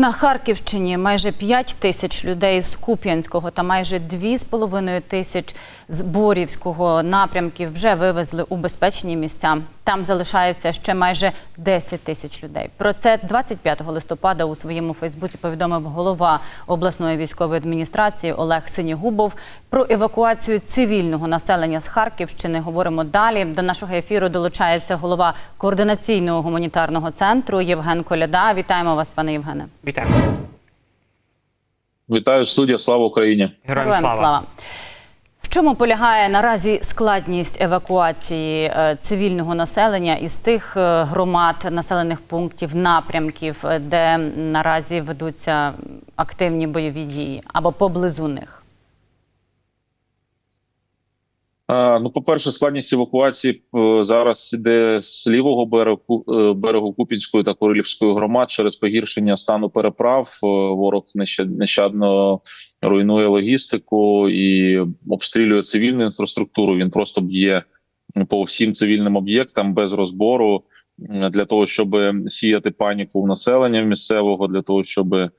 На Харківщині майже 5 тисяч людей з Куп'янського та майже 2,5 тисяч з Борівського напрямків вже вивезли у безпечні місця. Там залишається ще майже 10 тисяч людей. Про це 25 листопада у своєму Фейсбуці повідомив голова обласної військової адміністрації Олег Синігубов. Про евакуацію цивільного населення з Харківщини говоримо далі. До нашого ефіру долучається голова координаційного гуманітарного центру Євген Коляда. Вітаємо вас, пане Євгене. Вітаю. Вітаю студія, слава Україні. Героям слава. В чому полягає наразі складність евакуації е, цивільного населення із тих е, громад, населених пунктів, напрямків, е, де наразі ведуться активні бойові дії або поблизу них? Ну, по-перше, складність евакуації е, зараз іде з лівого берегу е, берегу Купінської та Курилівської громад через погіршення стану переправ. Е, Ворог нещадно руйнує логістику і обстрілює цивільну інфраструктуру. Він просто б'є по всім цивільним об'єктам без розбору для того, щоб сіяти паніку в населення місцевого, для того, щоб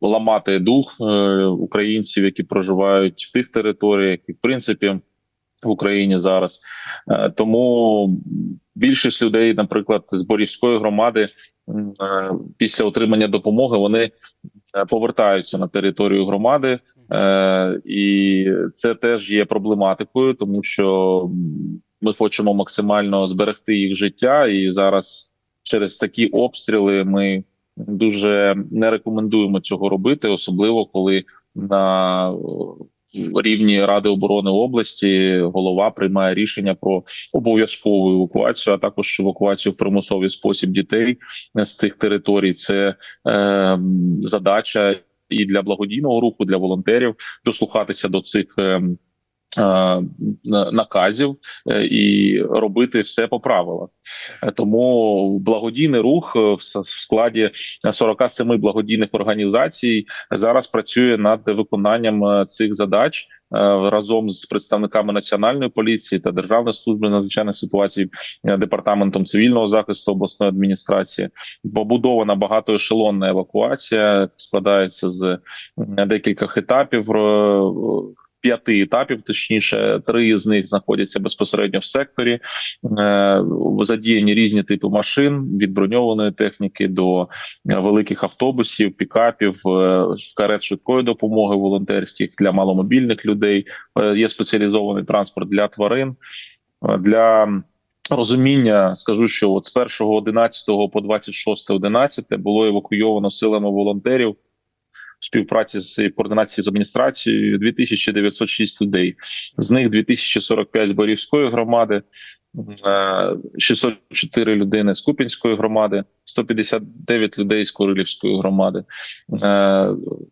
ламати дух е, українців, які проживають в тих територіях, і в принципі в Україні зараз. Е, Тому більшість людей, наприклад, з Борівської громади, е, після отримання допомоги вони повертаються на територію громади, і це теж є проблематикою, тому що ми хочемо максимально зберегти їх життя, і зараз через такі обстріли ми дуже не рекомендуємо цього робити, особливо коли на рівні Ради оборони області голова приймає рішення про обов'язкову евакуацію, а також евакуацію в примусовий спосіб дітей з цих територій. Це е, задача і для благодійного руху, для волонтерів дослухатися до цих. Е, на- наказів е, і робити все по правилах. Е, Тому благодійний рух в складі 47 благодійних організацій зараз працює над виконанням цих задач разом з представниками національної поліції та Державної служби надзвичайних ситуацій, департаментом цивільного захисту обласної адміністрації. Побудована багатоешелонна евакуація, складається з декількох етапів. П'яти етапів, точніше, три з них знаходяться безпосередньо в секторі. Е, задіяні різні типи машин від броньованої техніки до великих автобусів, пікапів, е, карет швидкої допомоги волонтерських для маломобільних людей. Е, Є спеціалізований транспорт для тварин. Для розуміння скажу, що от з 1.11 по 26.11 було евакуйовано силами волонтерів. Співпраці з координації з адміністрацією 2906 людей. З них 2045 з Борівської громади, 604 людини з Купінської громади, 159 людей з Курилівської громади. Е,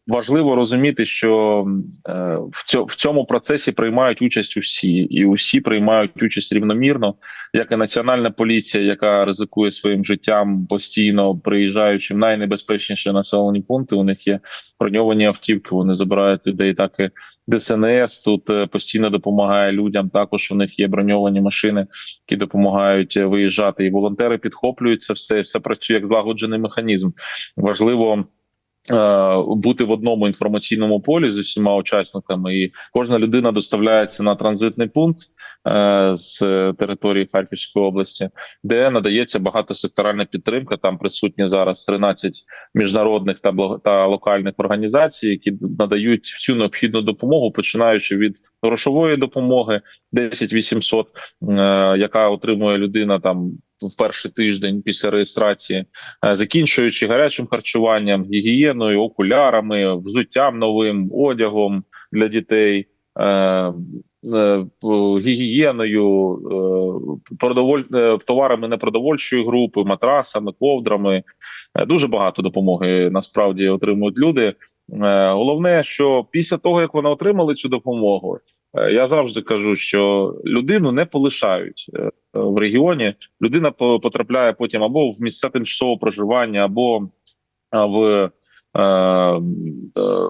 Важливо розуміти, що е, в цьому процесі приймають участь усі, і усі приймають участь рівномірно, як і національна поліція, яка ризикує своїм життям постійно приїжджаючи в найнебезпечніші населені пункти. У них є броньовані автівки. Вони забирають людей. Так і ДСНС тут е, постійно допомагає людям. Також у них є броньовані машини, які допомагають е, виїжджати. І волонтери підхоплюють це все. Все працює як злагоджений механізм. Важливо. Е, Бути в одному інформаційному полі з усіма учасниками, і кожна людина доставляється на транзитний пункт е, з території Харківської області, де надається багатосекторальна підтримка. Там присутні зараз 13 міжнародних та та локальних організацій, які надають всю необхідну допомогу, починаючи від грошової допомоги 10 800, е, яка отримує людина там в перший тиждень після реєстрації, е, закінчуючи гарячим харчуванням, гігієною, окулярами, взуттям новим, одягом для дітей. е, е, Гігієною, продоволь... товарами непродовольчої групи, матрасами, ковдрами, Дуже багато допомоги насправді отримують люди. Е, Головне, що після того як вони отримали цю допомогу, е, я завжди кажу, що людину не полишають е, в регіоні. Людина потрапляє потім або в місця тимчасового проживання, або в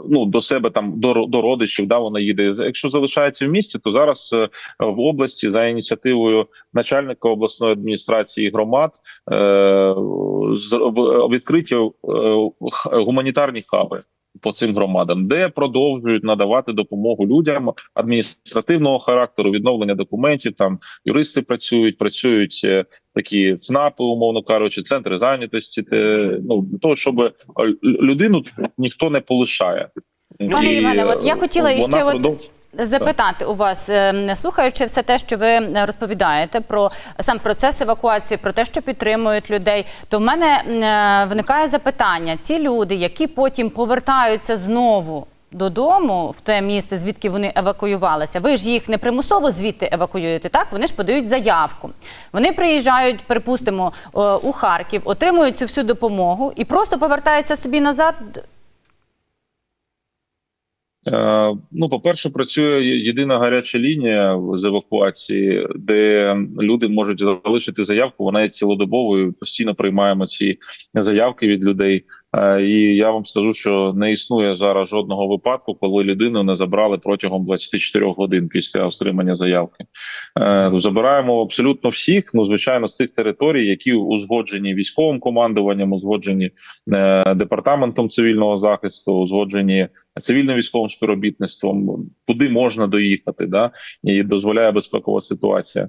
ну до себе там до, до родичів. Да, вона їде. Якщо залишається в місті, то зараз в області за ініціативою начальника обласної адміністрації громад відкриті гуманітарні хаби. По цим громадам, де продовжують надавати допомогу людям адміністративного характеру, відновлення документів. Там юристи працюють, працюють е, такі ЦНАПи, умовно кажучи, центри зайнятості. Те, ну для того, щоб е, людину ніхто не полишає. Пане Іване, от я е, хотіла іще от запитати у вас, е, слухаючи все те, що ви розповідаєте про сам процес евакуації, про те, що підтримують людей, то в мене е, виникає запитання: ці люди, які потім повертаються знову. Додому в те місце, звідки вони евакуювалися. Ви ж їх не примусово звідти евакуюєте, так? Вони ж подають заявку. Вони приїжджають, припустимо, е, у Харків, отримують цю всю допомогу і просто повертаються собі назад. Е, Ну, по-перше, працює єдина гаряча лінія з евакуації, де люди можуть залишити заявку. Вона є цілодобовою. Постійно приймаємо ці заявки від людей. Е, І я вам скажу, що не існує зараз жодного випадку, коли людину не забрали протягом 24 годин після отримання заявки. Е, Забираємо абсолютно всіх. Ну, звичайно, з тих територій, які узгоджені військовим командуванням, узгоджені е, департаментом цивільного захисту, узгоджені цивільно-військовим співробітництвом, куди можна доїхати, да і дозволяє безпекова ситуація.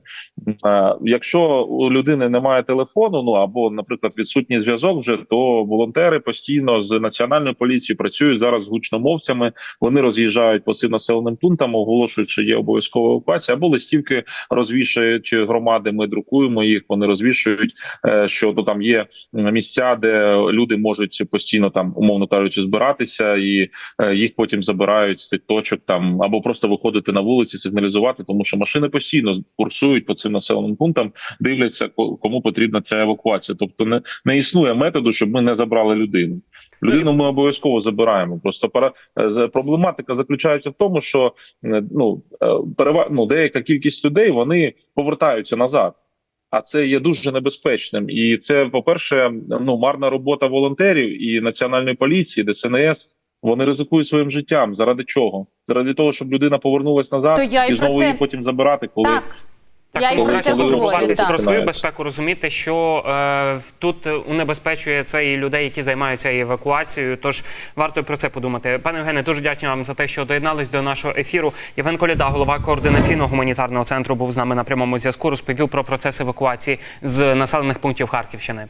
Якщо у людини немає телефону, ну або, наприклад, відсутній зв'язок, вже то волонтери постійно з національною поліцією працюють зараз з гучномовцями. Вони роз'їжджають по цим населеним пунктам, оголошують, що є обов'язкова евакуація, або листівки розвішують громади. Ми друкуємо їх. Вони розвішують, е, що то там є місця, де люди можуть постійно там, умовно кажучи, збиратися і е, їх потім забирають з цих точок там або просто виходити на вулиці, сигналізувати, тому що машини постійно курсують по цим населеним пунктам, дивляться ко- кому потрібна ця евакуація. Тобто не, не існує методу, щоб ми не забрали людину. Людину ми обов'язково забираємо. Просто пара е, проблематика заключається в тому, що е, ну е, перева... ну, деяка кількість людей вони повертаються назад. А це є дуже небезпечним, і це, по-перше, ну марна робота волонтерів і національної поліції, ДСНС. Вони ризикують своїм життям. Заради чого? Заради того, щоб людина повернулась назад То я і і знову це- її потім забирати, коли Так. Так, Я і тому про краще це говорю. так. про свою безпеку, розуміти, що е, тут унебезпечує це і людей, які займаються евакуацією. Тож варто про це подумати. Пане Євгене, дуже дякую вам за те, що доєднались до нашого ефіру. Євген Коліда, голова координаційного гуманітарного центру, був з нами на прямому зв'язку. Розповів про процес евакуації з населених пунктів Харківщини.